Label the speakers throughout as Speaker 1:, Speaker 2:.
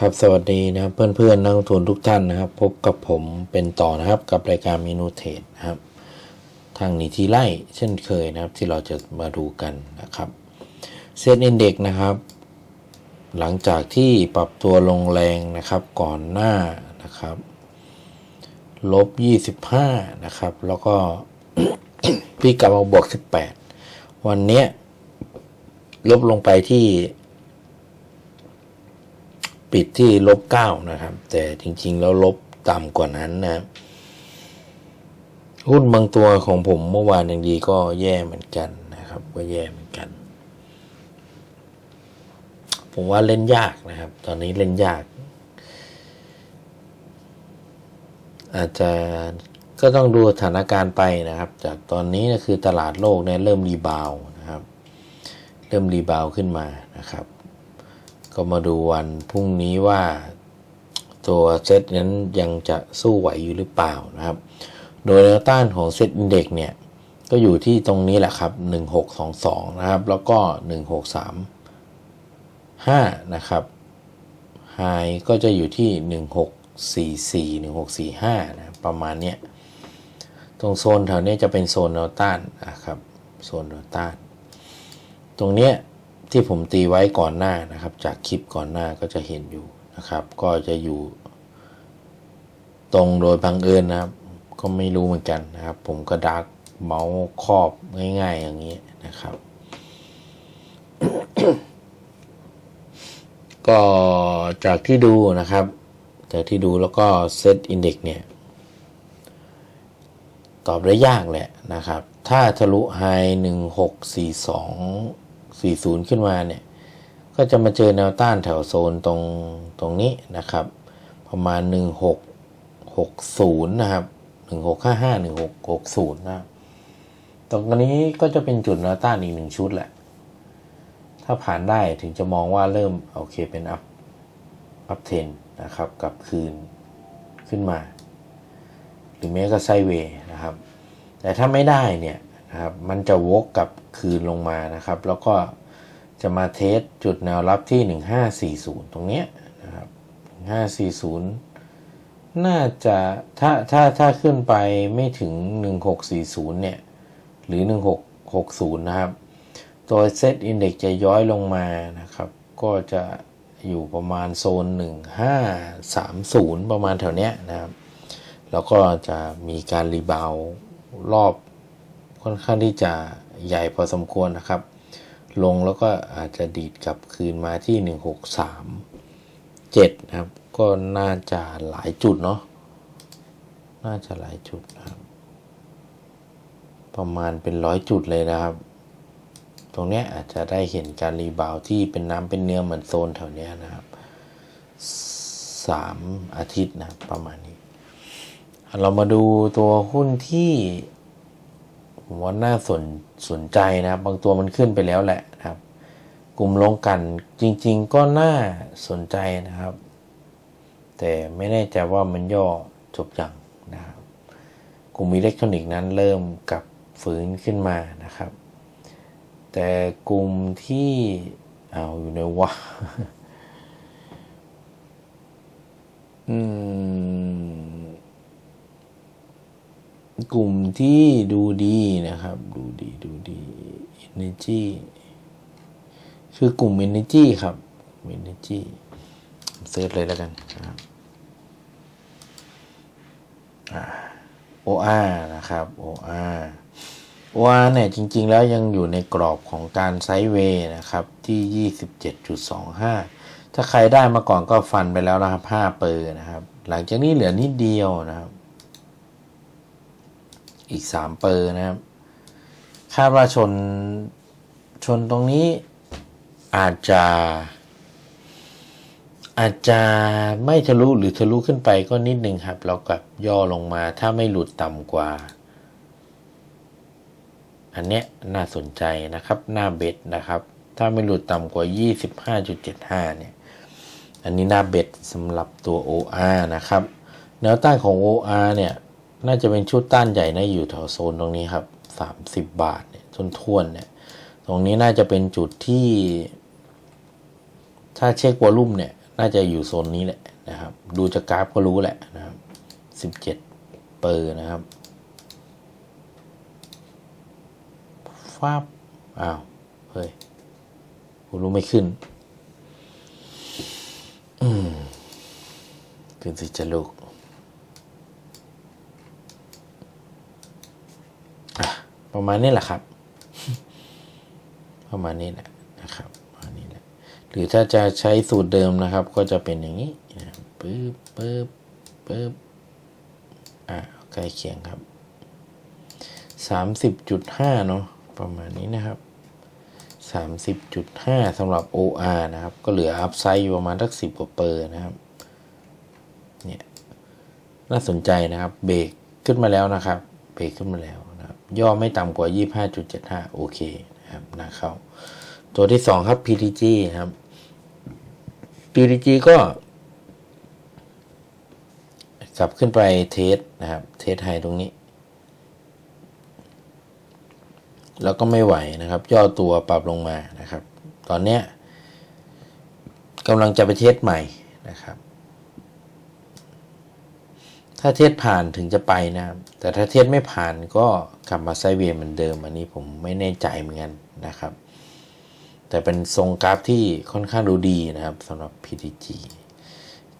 Speaker 1: ครับสวัสดีนะครับเพื่อนๆนักลงทุนทุกท่านนะครับ พบกับผมเป็นต่อนะครับกับรายการเมนูเทรดนะครับ ทางนิทีไล่เช่นเคยนะครับที่เราจะมาดูกันนะครับเซ็นอินเด็กนะครับ หลังจากที่ปรับตัวลงแรงนะครับก่อนหน้านะครับลบ 25 นะครับ แล้วก็พี่กลับมาบวก 18 วันเนี้ยลบลงไปที่ ปิดที่ลบเก้านะครับ แต่จริง ๆ แล้วลบต่ำกว่านั้นนะหุ้นบางตัวของผมเมื่อวานอย่างดีก็แย่เหมือนกันนะครับ ก็แย่เหมือนกัน ผมว่าเล่นยากนะครับ ตอนนี้เล่นยาก อาจจะก็ต้องดูสถานการณ์ไปนะครับ จากตอนนี้ก็คือตลาดโลกเนี่ยเริ่มรีบาวด์นะครับ เริ่มรีบาวด์ขึ้นมานะครับ ก็มาดูวันพรุ่งนี้ว่าตัวเซตนั้นยังจะสู้ไหวอยู่หรือเปล่านะครับ โดยแนวต้านของเซตอินเด็กเนี่ย ก็อยู่ที่ตรงนี้แหละครับ 1622 นะครับ แล้วก็ 1635 นะครับไฮก็จะอยู่ที่ 1644 1645 นะประมาณเนี้ย ตรงโซนแถวนี้จะเป็นโซนแนวต้านนะครับ โซนแนวต้าน ตรงเนี้ย ที่ผมตีไว้ก่อนหน้านะครับ จากคลิปก่อนหน้าก็จะเห็นอยู่นะครับ ก็จะอยู่ ตรงโดยบังเอิญนะครับ ก็ไม่รู้เหมือนกันนะครับ ผมก็ดักเมาส์ครอบง่ายๆ อย่างนี้นะครับ ก็จากที่ดูนะครับจากที่ดูแล้วก็เซตอินเด็กเนี่ย ตอบได้ยากแหละนะครับ ถ้าทะลุไฮหนึ่งหกสี่สอง 40 ขึ้นมาเนี่ย ก็จะมาเจอแนวต้านแถวโซนตรงตรงนี้นะครับ ประมาณ 1660 นะครับ 1655 1660 นะครับตรงนี้ก็จะเป็นจุดแนวต้านอีกหนึ่งชุดแหละ ถ้าผ่านได้ถึงจะมองว่าเริ่ม โอเคเป็นอัพอัพเทนนะครับกลับคืนขึ้นมา หรือแม้ก็ไซเวย์นะครับ แต่ถ้าไม่ได้เนี่ย นะครับ มันจะวกกลับคืนลงมานะครับ แล้วก็จะมาเทสจุดแนวรับที่ 1540 ตรงเนี้ยนะครับ 1540 น่าจะถ้าถ้าถ้าขึ้นไปไม่ถึง 1640 เนี่ย หรือ 1660 นะครับ ตัวเซตอินเด็กจะย้อยลงมานะครับ ก็จะอยู่ประมาณโซน 1530 ประมาณแถวเนี้ยนะครับ แล้วก็จะมีการรีบาวรอบ ค่อนข้างที่จะใหญ่พอสมควรนะครับ ลงแล้วก็อาจจะดีดกลับคืนมาที่ 1637 นะครับ ก็น่าจะหลายจุดเนาะน่าจะหลายจุดนะครับ ประมาณเป็นร้อยจุดเลยนะครับ ตรงเนี้ยอาจจะได้เห็นการรีบาวที่เป็นน้ำเป็นเนื้อเหมือนโซนแถวนี้นะครับสามอาทิตย์นะรประมาณนี้ เรามาดูตัวหุ้นที่ ผมว่าน่าสนสนใจนะครับ บางตัวมันขึ้นไปแล้วแหละครับ กลุ่มลงกันจริง ๆ ก็น่าสนใจนะครับ แต่ไม่แน่ใจว่ามันย่อจบอย่างนะครับ กลุ่มอิเล็กทรอนิกส์นั้นเริ่มกับฟื้นขึ้นมานะครับ แต่กลุ่มที่เอาอยู่ในวะอืม กลุ่มที่ดูดีนะครับ ดูดีดูดี Energy คือกลุ่ม Energy ครับ Energy เซิร์ชเลยแล้วกันนะครับ OR นะครับ OR OR เนี่ยจริง ๆ แล้วยังอยู่ในกรอบของการไซด์เวย์นะครับที่ 27.25 ถ้าใครได้มาก่อนก็ฟันไปแล้วนะครับ5เปอร์นะครับ หลังจากนี้เหลือนิดเดียวนะครับ อีก 3 เปอร์นะครับ คาดว่าชนชนตรงนี้อาจจะ อาจจะไม่ทะลุหรือทะลุขึ้นไปก็นิดนึงครับ แล้วกับย่อลงมาถ้าไม่หลุดต่ำกว่า อันเนี้ยน่าสนใจนะครับ หน้าเบ็ดนะครับ ถ้าไม่หลุดต่ำกว่า 25.75 เนี่ย อันนี้หน้าเบ็ดสำหรับตัว OR นะครับ แนวต้านของ OR เนี่ย น่าจะเป็นชุดต้านใหญ่นะอยู่แถวโซนตรงนี้ครับ30บาทเนี่ยทนทวนเนี่ย ตรงนี้น่าจะเป็นจุดที่ ถ้าเช็ควอลุ่มเนี่ย น่าจะอยู่โซนนี้แหละนะครับ ดูจากกราฟก็รู้แหละนะครับสิบเจ็ดเปอร์นะครับฟาบอ้าวเฮ้ยกูรู้ไม่ขึ้น อืมขึ้นสิจะลูก อะ ประมาณนี้แหละครับ ประมาณนี้แหละนะครับประมาณนี้แหละหรือถ้าจะใช้สูตรเดิมนะครับ ก็จะเป็นอย่างนี้นะปึ๊บปึ๊บปึ๊บอ่าใกล้เคียงครับสามสิบจุดห้าเนาะประมาณนี้นะครับสามสิบจุดห้าสำหรับ OR นะครับ ก็เหลืออัพไซด์อยู่ประมาณสักสิบกว่าเปอร์นะครับเนี่ยน่าสนใจนะครับ เบรกขึ้นมาแล้วนะครับ เบรกขึ้นมาแล้ว ย่อไม่ต่ำกว่า 25.75 โอเคนะครับนะเข้า ตัวที่ 2 ครับ PTG ครับ PTG ก็กลับขึ้นไปเทสนะครับ เทสไฮตรงนี้ แล้วก็ไม่ไหวนะครับ ย่อตัวปรับลงมานะครับ ตอนเนี้ยกำลังจะไปเทสใหม่นะครับ ถ้าเทสผ่านถึงจะไปนะครับแต่ถ้าเทสไม่ผ่านก็กลับมาไซเวย์เหมือนเดิม อันนี้ผมไม่แน่ใจเหมือนกันนะครับ แต่เป็นทรงกราฟที่ค่อนข้างดูดีนะครับสำหรับ PTG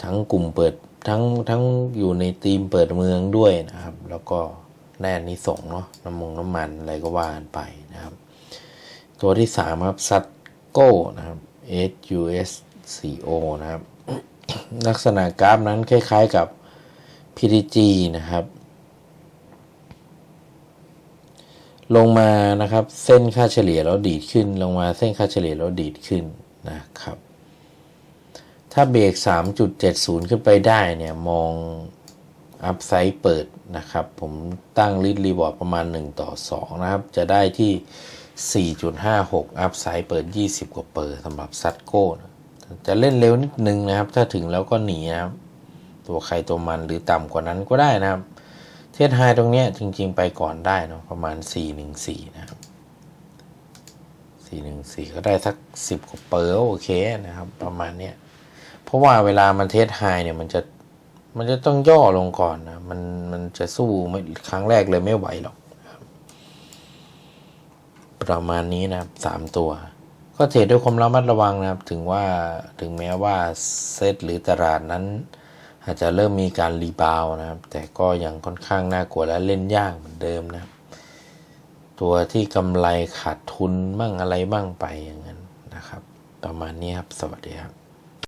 Speaker 1: ทั้งกลุ่มเปิดทั้งทั้งอยู่ในทีมเปิดเมืองด้วยนะครับ แล้วก็แน่นิส่งเนาะน้ำมงน้ำมันอะไรก็ว่ากันไปนะครับ ตัวที่สามครับซัตโก้นะครับ SUSCO นะครับ ลักษณะกราฟนั้นคล้าย ๆกับ PTG นะครับ ลงมานะครับเส้นค่าเฉลี่ยแล้วดีดขึ้น ลงมาเส้นค่าเฉลี่ยแล้วดีดขึ้นนะครับ ถ้าเบรก 3.70 ขึ้นไปได้เนี่ยมองอัพไซด์เปิดนะครับ ผมตั้งลิดรีบอร์ดประมาณ 1 ต่อ 2 นะครับ จะได้ที่ 4.56 อัพไซด์เปิด 20 กว่าเปอร์สำหรับซัตโก้นะจะเล่นเร็วนิดนึงนะครับ ถ้าถึงแล้วก็หนีนะครับ ตัวใครตัวมันหรือต่ำกว่านั้นก็ได้นะครับ เทสไฮตรงเนี้ยจริง ๆ ไปก่อนได้เนาะประมาณ 414 นะครับ 414 ก็ได้สัก 10 กว่าเปอร์โอเคนะครับ ประมาณเนี้ยเพราะว่าเวลามันเทสไฮเนี่ยมันจะมันจะต้องย่อลงก่อนนะมันมันจะสู้ไม่ครั้งแรกเลยไม่ไหวหรอกประมาณนี้นะครับสามตัว ก็เทรดด้วยความระมัดระวังนะครับ ถึงว่าถึงแม้ว่าเซตหรือตลาดนั้น อาจจะเริ่มมีการรีบาวด์นะครับ แต่ก็ยังค่อนข้างน่ากลัวและเล่นยากเหมือนเดิมนะตัวที่กำไรขาดทุนบ้างอะไรบ้างไปอย่างนั้นนะครับ ประมาณนี้ครับ สวัสดีครับ